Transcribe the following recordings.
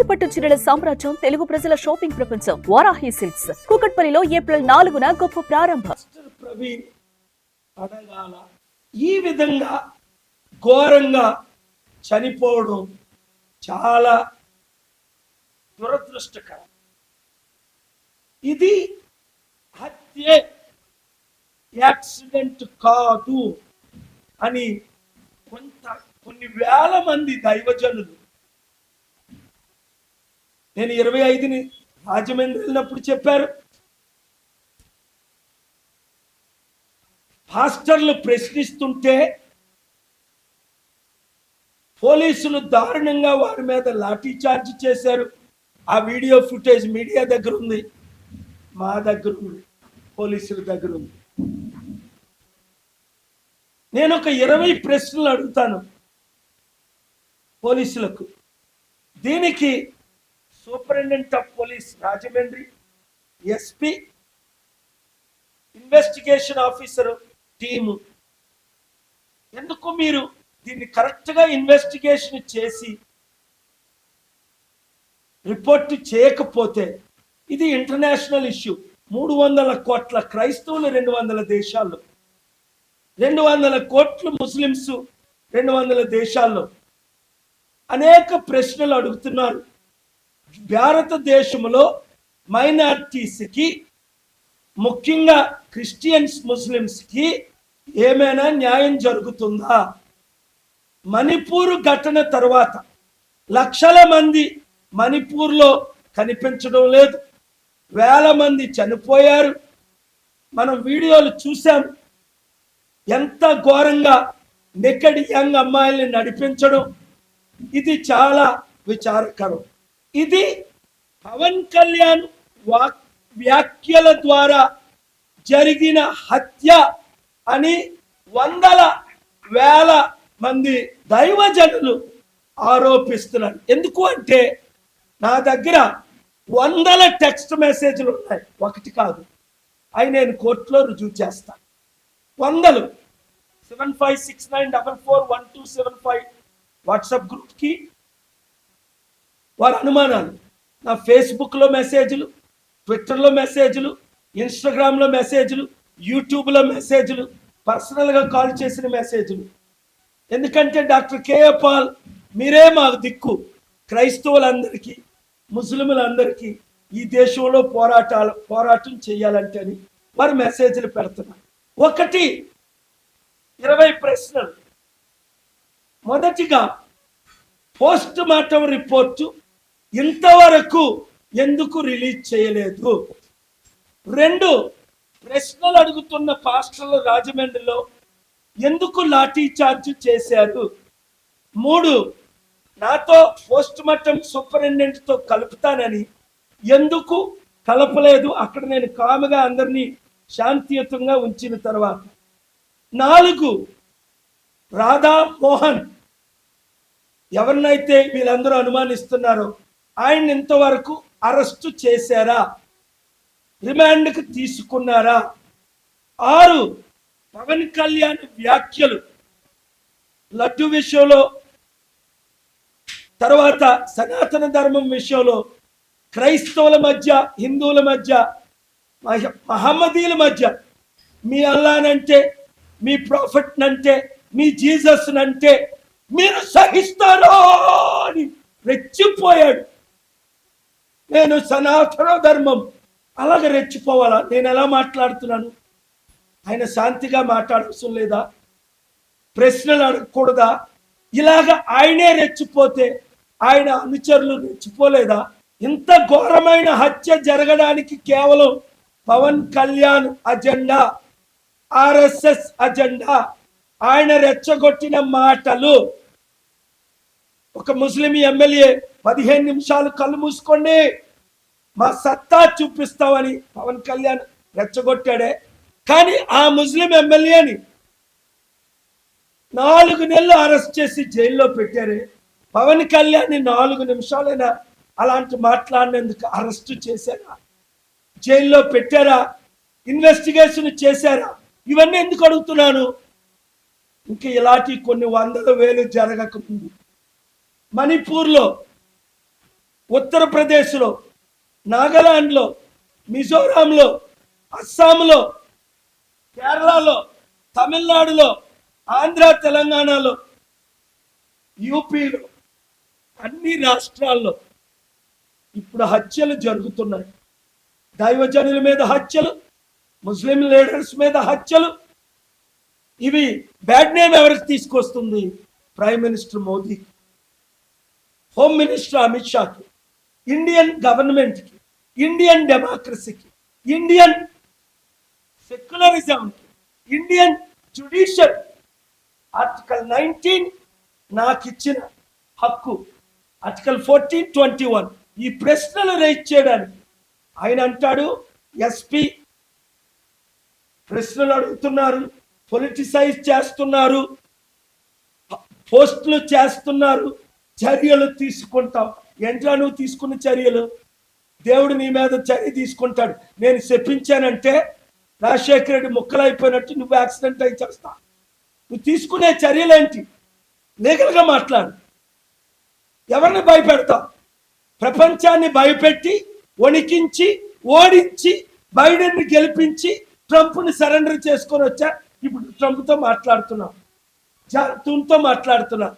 కంచిపట్టు చీరల సామ్రాజ్యం తెలుగు ప్రజల షాపింగ్ ప్రపంచం వారాహి సిల్క్స్. కూకట్పల్లిలో ఏప్రిల్ నాలుగున గొప్ప ప్రారంభం. ప్రవీణ్ అడగాల ఈ విధంగా ఘోరంగా చనిపోవడం చాలా దురదృష్టకరం. ఇది హత్యే యాక్సిడెంట్ కాదు అని కొంత కొన్ని వేల మంది దైవజనులు నేను ఇరవై ఐదుని రాజమండ్రి వెళ్ళినప్పుడు చెప్పారు. పాస్టర్లు ప్రశ్నిస్తుంటే పోలీసులు దారుణంగా వారి మీద లాఠీ చార్జ్ చేశారు. ఆ వీడియో ఫుటేజ్ మీడియా దగ్గర ఉంది. మా దగ్గర ఉంది. పోలీసుల దగ్గర ఉంది. నేను ఒక ఇరవై ప్రశ్నలు అడుగుతాను పోలీసులకు. దీనికి superintendent of police Rajahmundry SP investigation officer team. ఎందుకు మీరు దీన్ని కరెక్ట్గా ఇన్వెస్టిగేషన్ చేసి రిపోర్ట్ చేయకపోతే? ఇది ఇంటర్నేషనల్ ఇష్యూ. మూడు వందల కోట్ల క్రైస్తవులు రెండు వందల దేశాల్లో. రెండు వందల కోట్లు ముస్లిమ్స్ రెండు వందల దేశాల్లో. అనేక ప్రశ్నలు అడుగుతున్నారు. భారతదేశంలో మైనార్టీస్కి ముఖ్యంగా క్రిస్టియన్స్ ముస్లిమ్స్కి ఏమైనా న్యాయం జరుగుతుందా? మణిపూర్ ఘటన తర్వాత లక్షల మంది మణిపూర్లో కనిపించడం లేదు. వేల మంది చనిపోయారు. మనం వీడియోలు చూసాం. ఎంత ఘోరంగా నెక్కడి యంగ్ అమ్మాయిల్ని నడిపించడం. ఇది చాలా విచారకరం. ఇది పవన్ కళ్యాణ్ వాక్ వ్యాఖ్యల ద్వారా జరిగిన హత్య అని వందల వేల మంది దైవజనులు ఆరోపిస్తున్నారు. ఎందుకు అంటే నా దగ్గర వందల టెక్స్ట్ మెసేజ్లు ఉన్నాయి. ఒకటి కాదు. అవి నేను కోర్టులో రుజువు చేస్తాను వందలు. Seven five six nine double four one two seven five WhatsApp గ్రూప్కి వారి అనుమానాలు. నా ఫేస్బుక్లో మెసేజ్లు ట్విట్టర్లో మెసేజ్లు ఇన్స్టాగ్రామ్లో మెసేజ్లు యూట్యూబ్లో మెసేజ్లు పర్సనల్గా కాల్ చేసిన మెసేజ్లు. ఎందుకంటే డాక్టర్ కేఏ పాల్ మీరే మాకు దిక్కు. క్రైస్తవులందరికీ ముస్లింలందరికీ ఈ దేశంలో పోరాటాలు పోరాటం చేయాలంటే అని వారు మెసేజ్లు పెడుతున్నారు. ఒకటి ఇరవై ప్రశ్నలు. మొదటిగా పోస్ట్ మార్టం రిపోర్టు ఇంతవరకు ఎందుకు రిలీజ్ చేయలేదు? రెండు ప్రశ్నలు అడుగుతున్న పాస్టర్లు రాజమండ్రిలో ఎందుకు లాఠీ చార్జ్ చేశారు? మూడు నాతో పోస్ట్ మార్టం సూపరింటెండెంట్తో కలుపుతానని ఎందుకు కలపలేదు? అక్కడ నేను కాముగా అందరినీ శాంతియుతంగా ఉంచిన తర్వాత. నాలుగు రాధా మోహన్ ఎవరినైతే వీళ్ళందరూ అనుమానిస్తున్నారో ఆయన ఇంతవరకు అరెస్టు చేశారా? రిమాండ్కి తీసుకున్నారా? ఆరు పవన్ కళ్యాణ్ వ్యాఖ్యలు. లడ్డు విషయంలో తర్వాత సనాతన ధర్మం విషయంలో క్రైస్తవుల మధ్య హిందువుల మధ్య మహ- మధ్య మీ అల్లానంటే మీ ప్రాఫిట్నంటే మీ జీసస్ అంటే మీరు సహిస్తారో అని రెచ్చిపోయాడు. నేను సనాతన ధర్మం అలాగ రెచ్చిపోవాలా? నేను ఎలా మాట్లాడుతున్నాను? ఆయన శాంతిగా మాట్లాడవలసిన లేదా ప్రశ్నలు అడగకూడదా? ఇలాగ ఆయనే రెచ్చిపోతే ఆయన అనుచరులు రెచ్చిపోలేదా? ఇంత ఘోరమైన హత్య జరగడానికి కేవలం Pawan Kalyan agenda RSS agenda. ఆయన రెచ్చగొట్టిన మాటలు ఒక ముస్లిం ఎమ్మెల్యే పదిహేను నిమిషాలు కళ్ళు మూసుకోండి. మా సత్తా చూపిస్తామని పవన్ కళ్యాణ్ రెచ్చగొట్టాడే. కానీ ఆ ముస్లిం ఎమ్మెల్యేని నాలుగు నెలలు అరెస్ట్ చేసి జైల్లో పెట్టారే. పవన్ కళ్యాణ్ నాలుగు నిమిషాలైనా అలాంటి మాట్లాడినందుకు అరెస్ట్ చేశారా? జైల్లో పెట్టారా? ఇన్వెస్టిగేషన్ చేశారా? ఇవన్నీ ఎందుకు అడుగుతున్నాను? ఇంకా ఇలాంటి కొన్ని వందల వేలు జరగకముందు మణిపూర్లో ఉత్తరప్రదేశ్లో నాగాలాండ్లో మిజోరాంలో అస్సాంలో కేరళలో తమిళనాడులో ఆంధ్ర తెలంగాణలో యూపీలో అన్ని రాష్ట్రాల్లో ఇప్పుడు హత్యలు జరుగుతున్నాయి. దైవజనుల మీద హత్యలు ముస్లిం లీడర్స్ మీద హత్యలు. ఇవి బ్యాడ్ నేమ్ ఎవరికి తీసుకొస్తుంది? Prime minister Modi home minister Amit షాకి Indian గవర్నమెంట్కి ఇండియన్ డెమోక్రసీకి ఇండియన్ సెక్యులరిజంకి ఇండియన్ జుడిషియల్ ఆర్టికల్ నైన్టీన్ నాకు ఇచ్చిన హక్కు ఆర్టికల్ ఫోర్టీన్ ట్వంటీ వన్ ఈ ప్రశ్నలు రైజ్ చేయడానికి ఆయన అంటాడు ఎస్పీ ప్రశ్నలు అడుగుతున్నారు పొలిటిసైజ్ చేస్తున్నారు పోస్టులు చేస్తున్నారు చర్యలు తీసుకుంటాం. ఎంట్లో నువ్వు తీసుకున్న చర్యలు? దేవుడు నీ మీద చర్య తీసుకుంటాడు. నేను చెప్పించానంటే రాజశేఖర రెడ్డి ముక్కలైపోయినట్టు నువ్వు యాక్సిడెంట్ అయి చేస్తా. నువ్వు తీసుకునే చర్యలేంటి? లీగల్గా మాట్లాడు. ఎవరిని భయపెడతావు? ప్రపంచాన్ని భయపెట్టి వణికించి ఓడించి బైడెన్ని గెలిపించి ట్రంప్ని సరెండర్ చేసుకొని వచ్చా? ఇప్పుడు ట్రంప్తో మాట్లాడుతున్నాం జాన్తో మాట్లాడుతున్నాం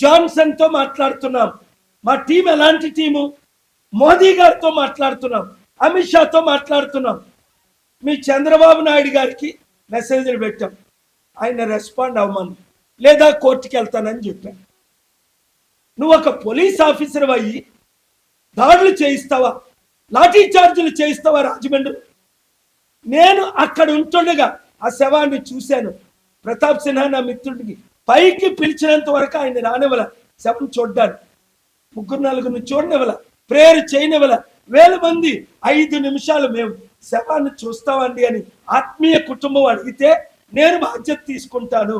జాన్సన్తో మాట్లాడుతున్నాం. మా టీం ఎలాంటి టీము? మోదీ గారితో మాట్లాడుతున్నాం. అమిత్ షాతో మాట్లాడుతున్నాం. మీ చంద్రబాబు నాయుడు గారికి మెసేజ్లు పెట్టాం. ఆయన రెస్పాండ్ అవ్వమని లేదా కోర్టుకి వెళ్తానని చెప్పాను నువ్వు ఒక పోలీస్ ఆఫీసర్ అయ్యి దాడులు చేయిస్తావా? లాఠీ చార్జీలు చేయిస్తావా రాజమండ్రి? నేను అక్కడ ఉంటుండగా ఆ శవాన్ని చూశాను. ప్రతాప్ సిన్హా నా మిత్రుడికి పైకి పిలిచినంత వరకు ఆయన రానివ్వల. శవం చూడ్డాను ముగ్గురు నలుగురిని చూడనివ్వల. ప్రేయర్ చేయనివ్వల. వేల మంది ఐదు నిమిషాలు మేము శవాన్ని చూస్తామండి అని ఆత్మీయ కుటుంబం అడిగితే నేను బాధ్యత తీసుకుంటాను.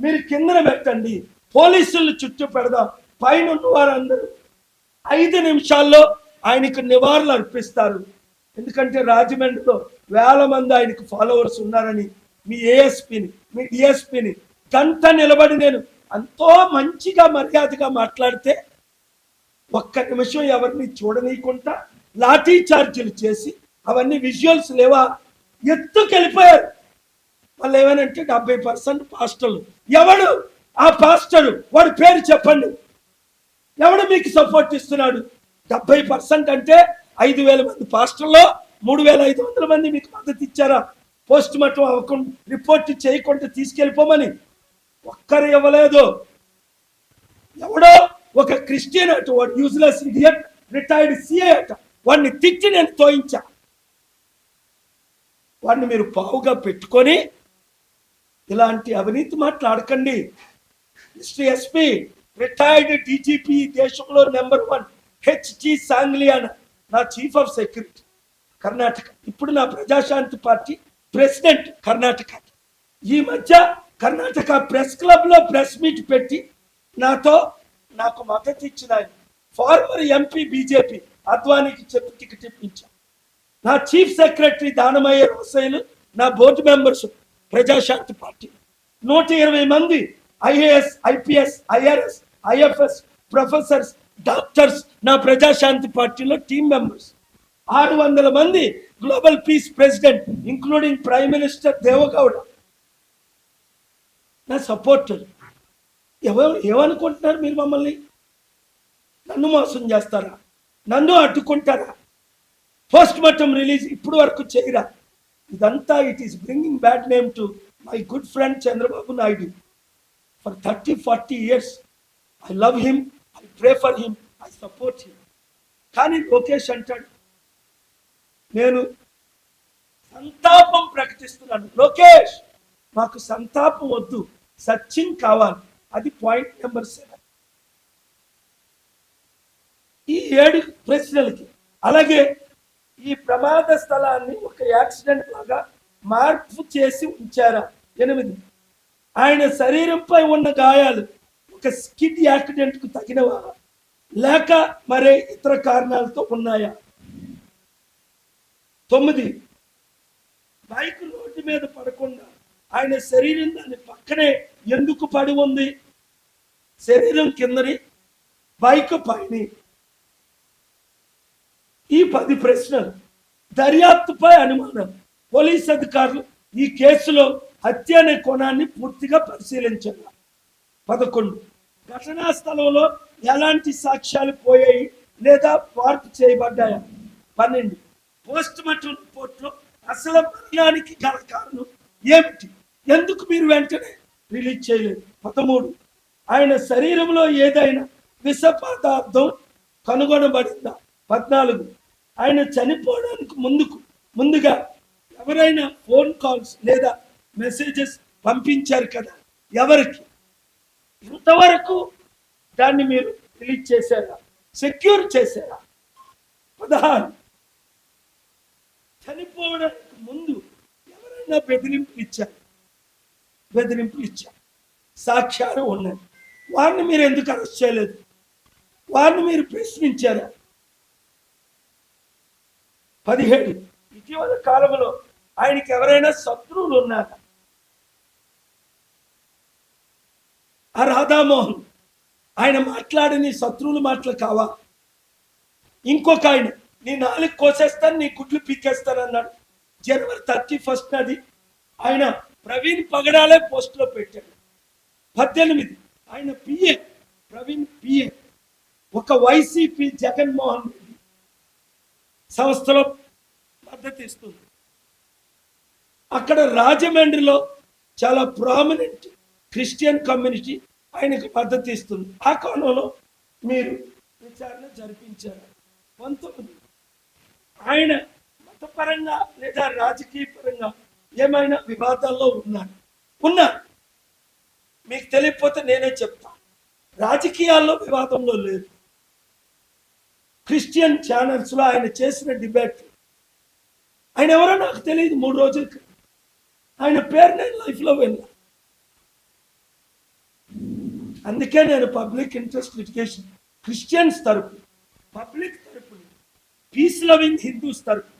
మీరు కిందన పెట్టండి. పోలీసులు చుట్టూ పెడదాం. పైన వారందరూ ఐదు నిమిషాల్లో ఆయనకు నివారణ అర్పిస్తారు. ఎందుకంటే రాజమండ్రిలో వేల మంది ఆయనకు ఫాలోవర్స్ ఉన్నారని మీ ఏఎస్పిని మీ డిఎస్పిని గంట నిలబడి నేను ఎంతో మంచిగా మర్యాదగా మాట్లాడితే ఒక్క నిమిషం ఎవరిని చూడనీయకుండా లాఠీ చార్జీలు చేసి అవన్నీ విజువల్స్ లేవా? ఎత్తుకెళ్ళిపోయారు. వాళ్ళు ఏమనంటే డెబ్బై పర్సెంట్ పాస్టర్లు. ఎవడు? ఆ పాస్టరు. వాడి పేరు చెప్పండి. ఎవడు మీకు సపోర్ట్ ఇస్తున్నాడు? డెబ్బై పర్సెంట్ అంటే ఐదు వేల మంది పాస్టర్లో మూడు వేల ఐదు వందల మంది మీకు మద్దతు ఇచ్చారా? పోస్ట్ మార్టం అవ్వకుండా రిపోర్ట్ చేయకుండా తీసుకెళ్ళిపోమని ఒక్కరు ఇవ్వలేదు. ఎవడో ఒక క్రిస్టియన్ అటు వాడు యూజ్లెస్ ఇడియట్ రిటైర్డ్ సిఏ అట. వాడిని తిట్టి నేను తోయించా. వాడిని మీరు పావుగా పెట్టుకొని ఇలాంటి అవినీతి మాట్లాడకండి. మిస్టర్ ఎస్పి రిటైర్డ్ డీజీపీ దేశంలో number one H G Sangliana నా చీఫ్ ఆఫ్ సెక్యూరిటీ కర్ణాటక. ఇప్పుడు నా ప్రజాశాంతి పార్టీ ప్రెసిడెంట్ కర్ణాటక. ఈ మధ్య కర్ణాటక ప్రెస్ క్లబ్లో ప్రెస్ మీట్ పెట్టి నాతో నాకు మద్దతు ఇచ్చిన ఆయన ఫార్మర్ ఎంపీ బీజేపీ అద్వానీకి చెప్పి టికెట్ ఇప్పించా. నా చీఫ్ సెక్రటరీ దానమయ్య రోసైలు నా బోర్డు మెంబర్స్ ప్రజాశాంతి పార్టీ. నూట ఇరవై మంది IAS IPS IRS IFS professors doctors నా ప్రజాశాంతి పార్టీలో టీమ్ మెంబర్స్. ఆరు వందల మంది global peace president including prime minister Devegowda. నా సపోర్టర్ ఎవరు ఏమనుకుంటున్నారు మీరు మమ్మల్ని? నన్ను మోసం చేస్తారా? నన్ను అడ్డుకుంటారా? పోస్ట్ మార్టం రిలీజ్ ఇప్పుడు వరకు చేయరా? ఇదంతా it is bringing bad name to my good friend Chandrababu Naidu. For thirty forty years I love him I pray for him I support him కానీ లోకేష్ అంటాడు నేను సంతాపం ప్రకటిస్తున్నాను. లోకేష్ మాకు సంతాపం వద్దు. సచిన్ కావాలి. అది పాయింట్ నెంబర్ సెవెన్ ఈ ఏడు ప్రశ్నలకి. అలాగే ఈ ప్రమాద స్థలాన్ని ఒక యాక్సిడెంట్ లాగా మార్పు చేసి ఉంచారా? ఎనిమిది. ఆయన శరీరంపై ఉన్న గాయాలు ఒక స్కిడ్ యాక్సిడెంట్కు తగినవా? లేక మరే ఇతర కారణాలతో ఉన్నాయా? తొమ్మిది. బైక్ రోడ్డు మీద పడకుండా ఆయన శరీరం దాని పక్కనే ఎందుకు పడి ఉంది? శరీరం కిందని బైక్ పైన. ఈ పది ప్రశ్నలు దర్యాప్తుపై అనుమానం. పోలీస్ అధికారులు ఈ కేసులో హత్య అనే కోణాన్ని పూర్తిగా పరిశీలించారు పదకొండు ఘటనా స్థలంలో ఎలాంటి సాక్ష్యాలు పోయాయి లేదా మార్పు చేయబడ్డాయా? పన్నెండు పోస్ట్ మార్టం రిపోర్ట్లో అసలు మరణానికి గల కారణం ఏమిటి? ఎందుకు మీరు వెంటనే రిలీజ్ చేయలేదు? పదమూడు. ఆయన శరీరంలో ఏదైనా విష పదార్థం కనుగొనబడిందా? పద్నాలుగు. ఆయన చనిపోవడానికి ముందుకు ముందుగా ఎవరైనా ఫోన్ కాల్స్ లేదా మెసేజెస్ పంపించారు కదా? ఎవరికి? ఇంతవరకు దాన్ని మీరు రిలీజ్ చేశారా? సెక్యూర్ చేశారా? పదహారు. చనిపోవడానికి ముందు ఎవరైనా బెదిరింపు ఇచ్చారు? బెదిరింపులు ఇచ్చారు సాక్ష్యాలు ఉన్నాయి వారిని మీరు ఎందుకు అరెస్ట్ చేయలేదు? వారిని మీరు ప్రశ్నించారా? పదిహేడు. ఇటీవల కాలంలో ఆయనకి ఎవరైనా శత్రువులు ఉన్నారా? ఆ రాధామోహన్ ఆయన మాట్లాడని శత్రువులు మాటలు కావా? ఇంకొక ఆయన నీ నాలుగు కోసేస్తాను నీ గుడ్లు పీకేస్తాను అన్నాడు జనవరి థర్టీ ఫస్ట్ అది ఆయన ప్రవీణ్ పగడాలే పోస్ట్లో పెట్టాడు. పద్దెనిమిది. ఆయన పిఏ ప్రవీణ్ పిఏ ఒక వైసీపీ జగన్మోహన్ రెడ్డి సంస్థలో మద్దతు ఇస్తుంది. అక్కడ రాజమండ్రిలో చాలా ప్రామినెంట్ క్రిస్టియన్ కమ్యూనిటీ ఆయనకు మద్దతు ఇస్తుంది. ఆ కోణంలో మీరు విచారణ జరిపించారు. పంతొమ్మిది. ఆయన మతపరంగా లేదా రాజకీయ పరంగా ఏమైనా వివాదాల్లో ఉన్నాడు ఉన్నారు మీకు తెలియకపోతే నేనే చెప్తాను రాజకీయాల్లో వివాదంలో లేదు. క్రిస్టియన్ ఛానల్స్లో ఆయన చేసిన డిబేట్. ఆయన ఎవరో నాకు తెలియదు మూడు రోజుల క్రితం. ఆయన పేరు నేను లైఫ్లో వెళ్ళా అందుకే నేను పబ్లిక్ ఇంట్రెస్ట్ లిటిగేషన్ క్రిస్టియన్స్ తరపు పబ్లిక్ తరపు పీస్ లవింగ్ హిందూస్ తరపు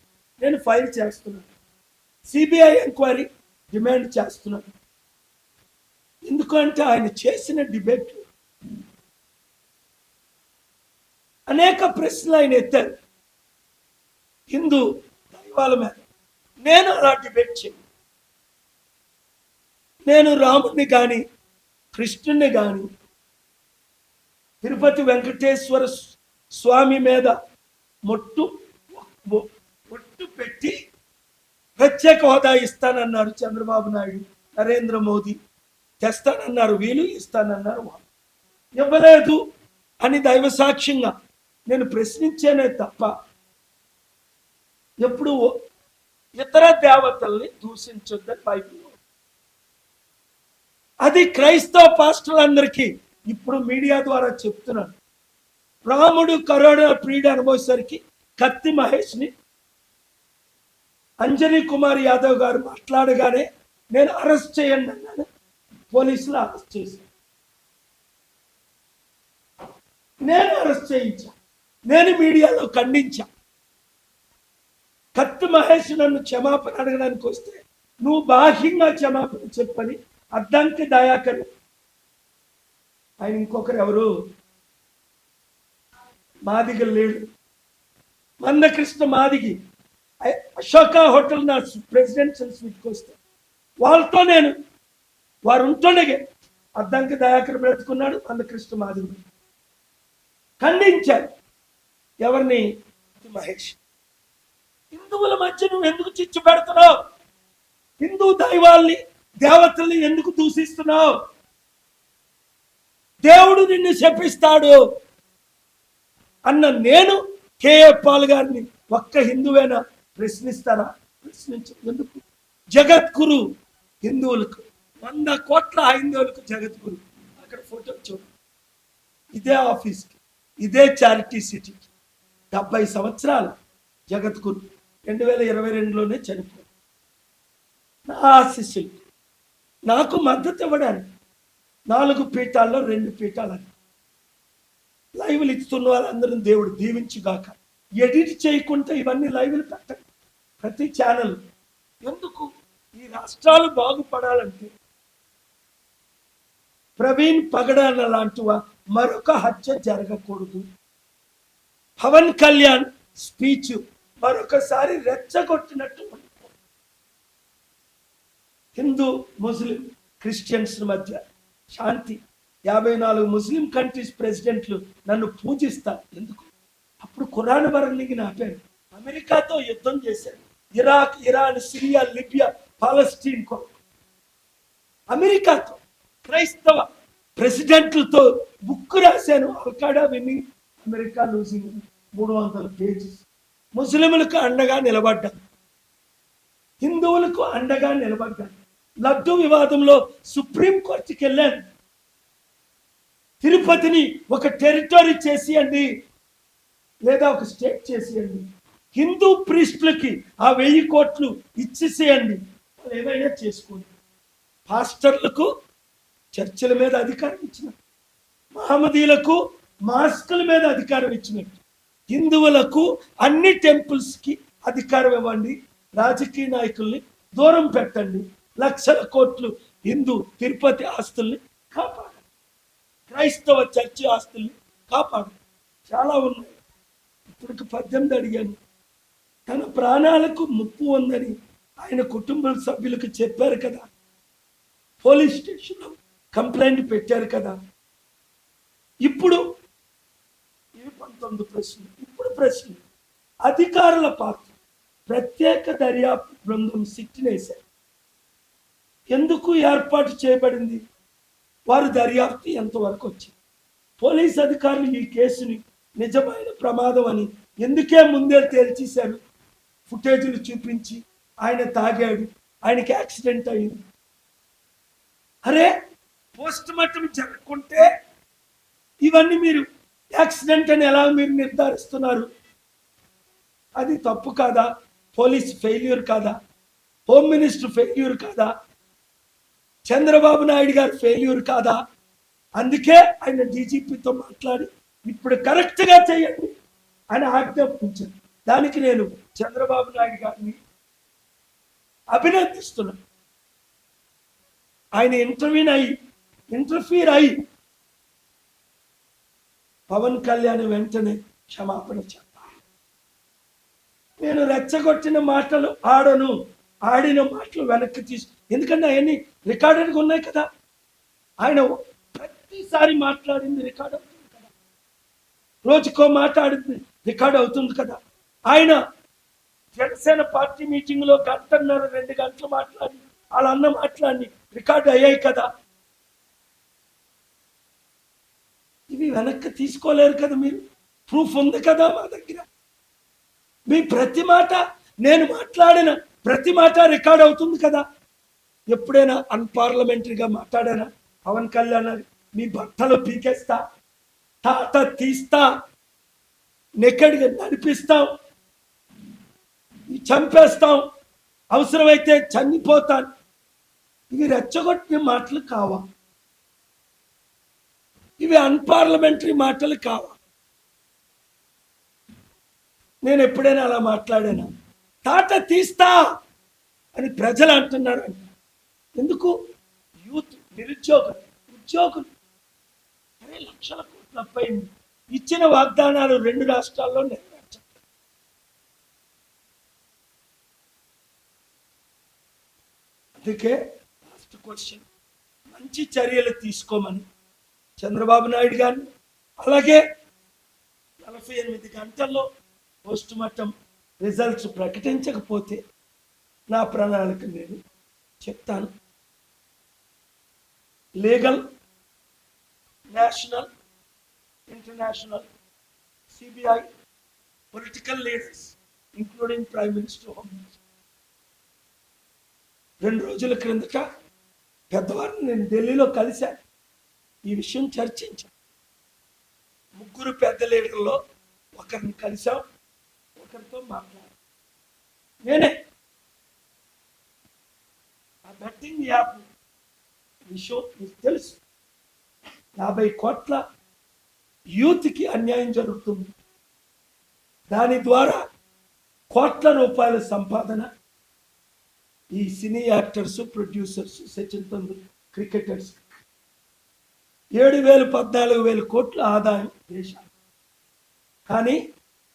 నేను ఫైల్ చేస్తున్నాను. సిబిఐ ఎంక్వైరీ డిమాండ్ చేస్తున్నాను ఎందుకంటే ఆయన చేసిన డిబేట్ అనేక ప్రశ్నలు ఆయన ఎత్తారు. హిందూ దైవాల మీద నేను అలా డిబేట్ చేయను. నేను రాముడిని కానీ కృష్ణుని కానీ తిరుపతి వెంకటేశ్వర స్వామి మీద మొట్టు మొట్టు పెట్టి ప్రత్యేక హోదా ఇస్తానన్నారు చంద్రబాబు నాయుడు నరేంద్ర మోదీ. తెస్తానన్నారు వీళ్ళు ఇస్తానన్నారు వాళ్ళు. ఇవ్వలేదు అని దైవ సాక్ష్యంగా నేను ప్రశ్నించానే తప్ప ఎప్పుడు ఇతర దేవతల్ని దూషించొద్దని బైబిల్ అది క్రైస్తవ పాస్టర్లందరికీ ఇప్పుడు మీడియా ద్వారా చెప్తున్నాను. రాముడు కరోనా ప్రీడ అనుభవేసరికి కత్తి మహేష్ని అంజనీ కుమార్ యాదవ్ గారు మాట్లాడగానే నేను అరెస్ట్ చేయండి అన్నాను పోలీసులు అరెస్ట్ చేశాను నేను అరెస్ట్ చేయించా. నేను మీడియాలో ఖండించా. కత్తి మహేష్ నన్ను క్షమాపణ అడగడానికి వస్తే నువ్వు బాహ్యంగా క్షమాపణ చెప్పని అద్దంకి దయాకర్. ఆయన ఇంకొకరు ఎవరు? మాదిగ లేడు. మందకృష్ణ మాదిగి. అశోక హోటల్ నా ప్రెసిడెన్షియల్ స్వీట్కి వస్తే వాళ్ళతో నేను వారు ఉంటుండగే అద్దంకి దయాకర్ బ్రతుకున్నాడు అందకృష్ణ మాధురి ఖండించారు. ఎవరిని? మహేష్. హిందువుల మధ్య నువ్వు ఎందుకు చిచ్చు పెడుతున్నావు? హిందూ దైవాల్ని దేవతల్ని ఎందుకు దూషిస్తున్నావు? దేవుడు నిన్ను శపిస్తాడు అన్న నేను కేఏ పాల్ గారిని ఒక్క హిందువేనా? ప్రశ్నిస్తారా? ప్రశ్నించు ఎందుకు? జగద్గురు హిందువులకు వంద కోట్ల హిందువులకు జగద్గురు. అక్కడ ఫోటో చూడు. ఇదే ఆఫీస్కి ఇదే చారిటీ సిటీకి డెబ్బై సంవత్సరాలు జగద్గురు రెండు వేల ఇరవై రెండులోనే చనిపోయాడు. నా ఆశిష్యులు నాకు మద్దతు ఇవ్వడానికి నాలుగు పీఠాల్లో రెండు పీఠాలని. లైవ్లు ఇస్తున్న వాళ్ళందరూ దేవుడు దీవించుగాక. ఎడిట్ చేయకుండా ఇవన్నీ లైవ్లు పెట్టండి ప్రతి ఛానల్. ఎందుకు? ఈ రాష్ట్రాలు బాగుపడాలంటే ప్రవీణ్ పగడాల లాంటివ మరొక హత్య జరగకూడదు. పవన్ కళ్యాణ్ స్పీచ్ మరొకసారి రెచ్చగొట్టినట్టు హిందూ ముస్లిం క్రిస్టియన్స్ మధ్య శాంతి. యాభై నాలుగు ముస్లిం కంట్రీస్ ప్రెసిడెంట్లు నన్ను పూజిస్తారు. ఎందుకు? అప్పుడు ఖురాన్ బరలిగిన నాపాను అమెరికాతో యుద్ధం చేశారు. Iraq Iran Syria Libya Palestine కొరకు అమెరికాతో క్రైస్తవ ప్రెసిడెంట్లతో బుక్ రాశాను. అల్కాడా విని అమెరికా లూజింగ్ మూడు వందల పేజెస్ ముస్లింలకు అండగా నిలబడ్డాను. హిందువులకు అండగా నిలబడ్డాను. లడ్డు వివాదంలో సుప్రీం కోర్టుకి వెళ్ళాను. తిరుపతిని ఒక టెరిటరీ చేసియండి లేదా ఒక స్టేట్ చేసియండి. హిందూ ప్రీస్టులకి ఆ వెయ్యి కోట్లు ఇచ్చేసేయండి. వాళ్ళు ఏమైనా చేసుకోండి. పాస్టర్లకు చర్చల మీద అధికారం ఇచ్చినట్టు మహమ్మదీలకు మాస్కుల మీద అధికారం ఇచ్చినట్టు హిందువులకు అన్ని టెంపుల్స్కి అధికారం ఇవ్వండి. రాజకీయ నాయకుల్ని దూరం పెట్టండి. లక్షల కోట్లు హిందూ తిరుపతి ఆస్తుల్ని కాపాడండి. క్రైస్తవ చర్చి ఆస్తుల్ని కాపాడండి. చాలా ఉన్నాయి. ఇప్పటికి పద్దెనిమిది అడిగాను. తన ప్రాణాలకు ముప్పు ఉందని ఆయన కుటుంబ సభ్యులకు చెప్పారు కదా. పోలీస్ స్టేషన్లో కంప్లైంట్ పెట్టారు కదా. ఇప్పుడు ఇవి పంతొమ్మిది ప్రశ్నలు ఇప్పుడు ప్రశ్న. అధికారుల పాత్ర. ప్రత్యేక దర్యాప్తు బృందం సిట్టినేశారు. ఎందుకు ఏర్పాటు చేయబడింది? వారు దర్యాప్తు ఎంతవరకు వచ్చింది? పోలీస్ అధికారులు ఈ కేసుని నిజమైన ప్రమాదం అని ఎందుకే ముందే తేల్చేశారు? ఫుటేజ్ని చూపించి ఆయన తాగాడు ఆయనకి యాక్సిడెంట్ అయింది. అరే పోస్ట్ మార్టం జరగకుంటే ఇవన్నీ మీరు యాక్సిడెంట్ అని ఎలా మీరు నిర్ధారిస్తున్నారు? అది తప్పు కాదా? పోలీస్ ఫెయిల్యూర్ కాదా? హోమ్ మినిస్టర్ ఫెయిల్యూర్ కాదా? చంద్రబాబు నాయుడు గారు ఫెయిల్యూర్ కాదా? అందుకే ఆయన డీజీపీతో మాట్లాడి ఇప్పుడు కరెక్ట్గా చేయండి అని ఆజ్ఞాపించారు. దానికి నేను చంద్రబాబు నాయుడు గారిని అభినందిస్తున్నాను. ఆయన ఇంటర్వ్యూన్ అయి ఇంటర్ఫీర్ అయి పవన్ కళ్యాణ్ వెంటనే క్షమాపణ చెప్పాలి. నేను రెచ్చగొట్టిన మాటలు ఆడను ఆడిన మాటలు వెనక్కి తీసు ఎందుకంటే అవన్నీ రికార్డెడ్గా ఉన్నాయి కదా. ఆయన ప్రతిసారి మాట్లాడింది రికార్డ్ అవుతుంది కదా. రోజుకో మాట్లాడింది రికార్డ్ అవుతుంది కదా. ఆయన జనసేన పార్టీ మీటింగ్లో గంటన్నర రెండు గంటలు మాట్లాడి వాళ్ళ అన్న మాట్లాడి రికార్డు అయ్యాయి కదా. ఇవి వెనక్కి తీసుకోలేరు కదా మీరు. ప్రూఫ్ ఉంది కదా మా దగ్గర. మీ ప్రతి మాట నేను మాట్లాడిన ప్రతి మాట రికార్డ్ అవుతుంది కదా. ఎప్పుడైనా అన్పార్లమెంటరీగా మాట్లాడానా? పవన్ కళ్యాణ్ మీ బట్టలు పీకేస్తా తాత తీస్తా నెక్కడిగా నడిపిస్తాం చంపేస్తాం. అవసరమైతే చనిపోతాను ఇవి రెచ్చగొట్టిన మాటలు కావా? ఇవి అన్పార్లమెంటరీ మాటలు కావా? నేను ఎప్పుడైనా అలా మాట్లాడానా? తాట తీస్తా అని ప్రజలు అంటున్నారు ఎందుకు? యూత్ నిరుద్యోగులు ఉద్యోగులు. అరే లక్షల కోట్లు అప్పయింది ఇచ్చిన వాగ్దానాలు రెండు రాష్ట్రాల్లో ఉన్నాయి అందుకే లాస్ట్ క్వశ్చన్ మంచి చర్యలు తీసుకోమని. చంద్రబాబు నాయుడు గారిని. అలాగే నలభై ఎనిమిది గంటల్లో పోస్ట్ మార్టం రిజల్ట్స్ ప్రకటించకపోతే నా ప్రణాళిక నేను చెప్తాను. Legal national international CBI political leaders including prime minister home minister రెండు రోజుల క్రిందట పెద్దవారిని నేను ఢిల్లీలో కలిశాను ఈ విషయం చర్చించాను ముగ్గురు పెద్ద లీడర్లో ఒకరిని కలిశాం ఒకరితో మాట్లాడాం. నేనే ఆ బెట్టింగ్ యాప్ విషయం మీకు తెలుసు. యాభై కోట్ల యూత్కి అన్యాయం జరుగుతుంది. దాని ద్వారా కోట్ల రూపాయల సంపాదన ఈ సినీ యాక్టర్స్ ప్రొడ్యూసర్స్ సచిన్ తెందుల్ క్రికెటర్స్. ఏడు వేలు పద్నాలుగు వేల కోట్ల ఆదాయం దేశానికి. కానీ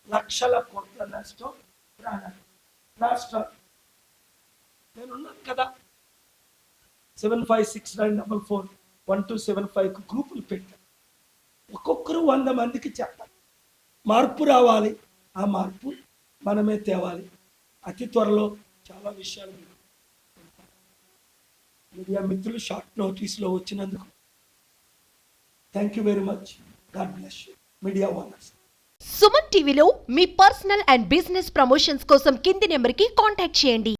లక్షల కోట్ల నష్టం ప్రాణాలు రాష్ట్రం నేనున్నాను కదా. Seven five six nine double four one two seven ఫైవ్కి గ్రూపులు పెట్టాను ఒక్కొక్కరు వంద మందికి చెప్పాలి. మార్పు రావాలి. ఆ మార్పు మనమే తేవాలి. అతి త్వరలో చాలా విషయాలు మీడియా మిత్రులు షార్ట్ నోటీస్లో వచ్చినందుకు thank you very much. God bless media owners. Suman టీవీలో మీ పర్సనల్ అండ్ బిజినెస్ ప్రమోషన్స్ కోసం కింది నెంబర్కి కాంటాక్ట్ చేయండి.